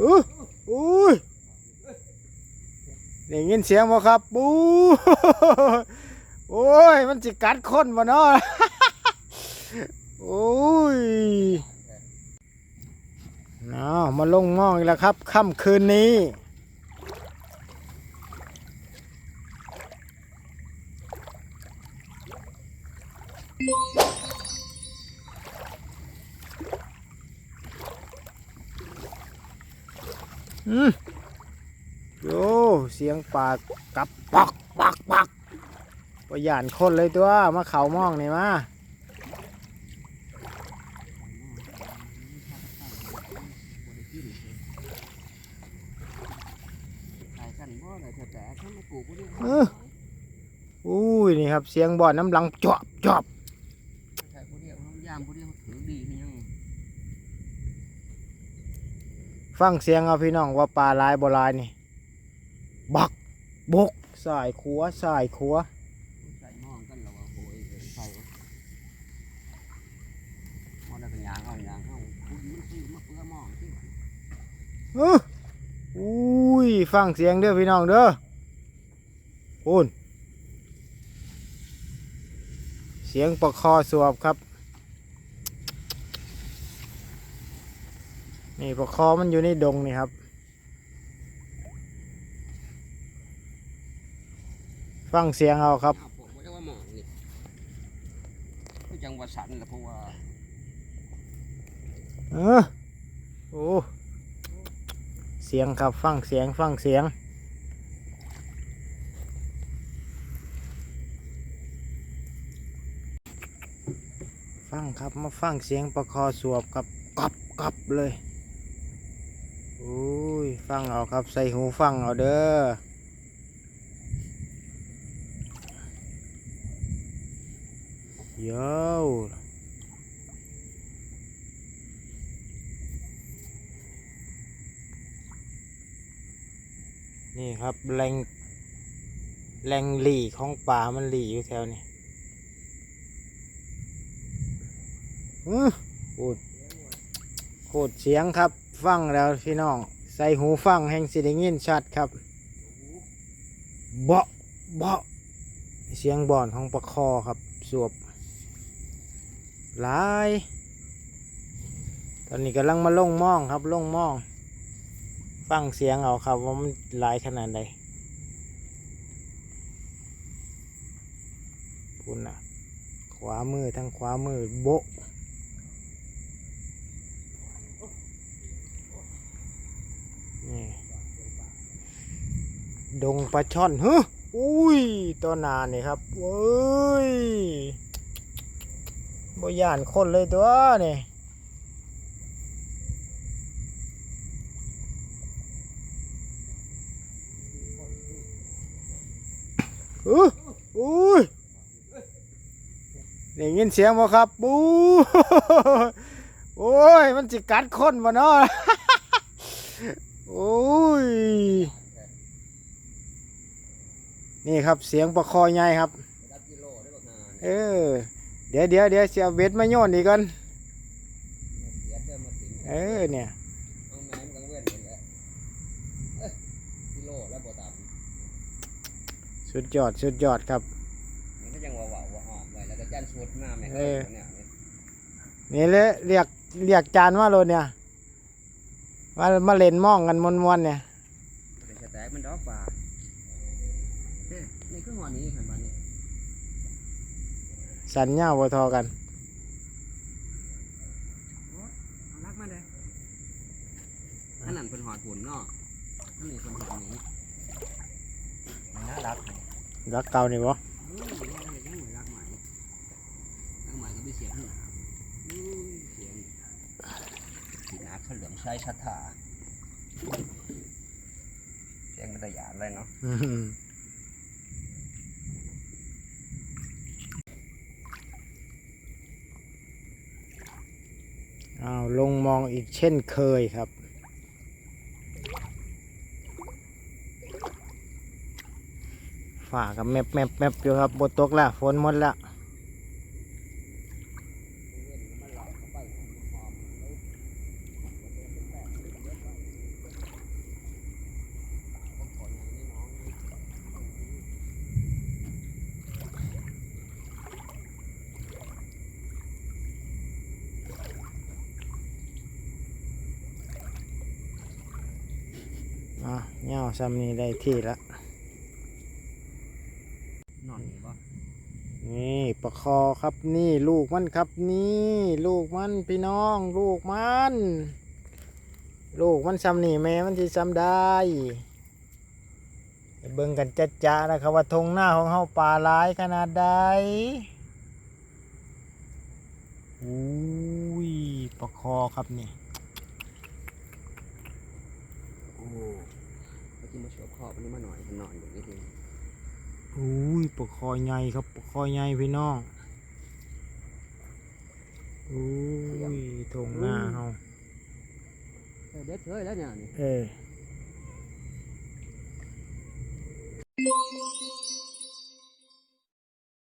อู้อุ้ยได้ยินเสียงบ่ครับปูโอ้ย มันจิกัดคนบ่เนาะโอ้ยเอามาลงมองอีกแล้วครับค่ำคืนนี้ อืม โยเสียงปากกับปักปักปักประหยานคนเลยตัวมาเขามองนี่มาขายกันบ่ได้แต่แต่ถ้ามาปลูกบ่ได้เอออุ้ยนี่ครับเสียงบ่อน้ำลังจอบจอบใช่บ่ได้เฮายามบ่ได้ถือดีคือยัง ฟังเสียงเอาพี่น้องว่าปลาลายบ่ลายนี่ บักบกสายขัวสายขัวใส่หม้องกันแล้วว่าโอ้ยใส่บ่ได้เป็นยางเอายางเอาคุณมันสิมาเปื้อหม้องสิเอออุ้ยฟังเสียงเด้อพี่น้องเด้อพูนเสียงปลาคอสวบครับ นี่ปลาคอมันอยู่ในดงนี่ครับ ฟังเสียงเอาครับเอาผมบ่ได้ว่าหม้องนี่คือจังหวัดสันล่ะเพราะว่าเออโอ้เสียงครับฟังเสียงฟังเสียง ฟังครับมาฟังเสียงประคอสวบกับกับกับเลยโอ้ยฟังเอาครับใส่หูฟังเอาเด้อโยนี่ครับแรงแรงหลีของป่ามันหลีอยู่แถวนี้อื้อโคตรเสียงครับ ฟังแล้วพี่น้อง ใส่หูฟังแห่งสิได้ยินชัดครับเบาะเบาะเสียงบ่อนของปลาคอครับสวบหลายตอนนี้กำลังมาลงม่องครับลงม่อง ฟังเสียงเอาครับว่ามันหลายขนาดใดคุณนะขวามือทั้งขวามือโบะ ดงปลาช่อนเฮ้อุ้ยตัวนานนี่ครับเว้ยบย่านคนเลยตัวนี่อู้อุ้ยได้ยินเสียงบ่ครับบูโอ้ย มันจิกัดคนบ่เนาะโอ้ย นี่ครับเสียงประคอใหญ่ครับรับกิโลได้บักหาเออ เดี๋ยวเดี๋ยวเดี๋ยวเสียเบ็ดมาโยนอีกก่อนเสียเดิมมาถึงเออเนี่ยเอาแม่มกังเว้นนี่แหละเอ้ยกิโลแล้วบ่ต่ำสุดยอดสุดยอดครับนี่ก็ยังว่าว่าว่าออกไว้แล้วก็จันสุดมาแม่เออเนี่ยนี่นี่เลยเรียกเรียกจานว่าโลดเนี่ยมามาเล่นหมองกันมวนๆเนี่ยเป็นสแต็กมันดอกป่าเนี่ยนี่คือ หัวนี้เห็นบ่นี่สัญญาบ่ทอกันเอารักมาเลยอันนั้นเป็นหอดหุ่นเนาะอันนี้เป็นหอดนี้น่ารักเลยรักเก่านี่บ่อืมยังไม่รักใหม่รักใหม่ก็ไม่เสียข้างหน้าอืมเสียงสีหนาเขาเหลืองใช้ชัดถาเสียงมันตะหยานเลยเนาะ อืมอ้าลงมองอีกเช่นเคยครับ ฝ่ากับแมบแมบแมบอยู่ครับบดตกแล้วฝนหมดแล้วอะ เงาซ้ำนี่ได้ที่ละนอนนี่บ่นี่ประคอครับนี่ลูกมันครับนี่ลูกมันพี่น้อง ลูกมัน ลูกมันซ้ำนี่แม่มันที่ซ้ำได้ไปเบิ่งกันจัดจ้านะครับว่าทงหน้าของเฮาป่าหลายขนาดใดอุ้ยประคอครับนี่โอ้ เมื่อกี้มาชอบขอบอันนี้มาหน่อยมันนอนอยู่นิดนึงอุ้ยประคอใหญ่ครับประคอใหญ่พี่น้องอุ้ยทงหน้าเฮาเออเด็ดเฉยแล้วเนี่ยนี่เออ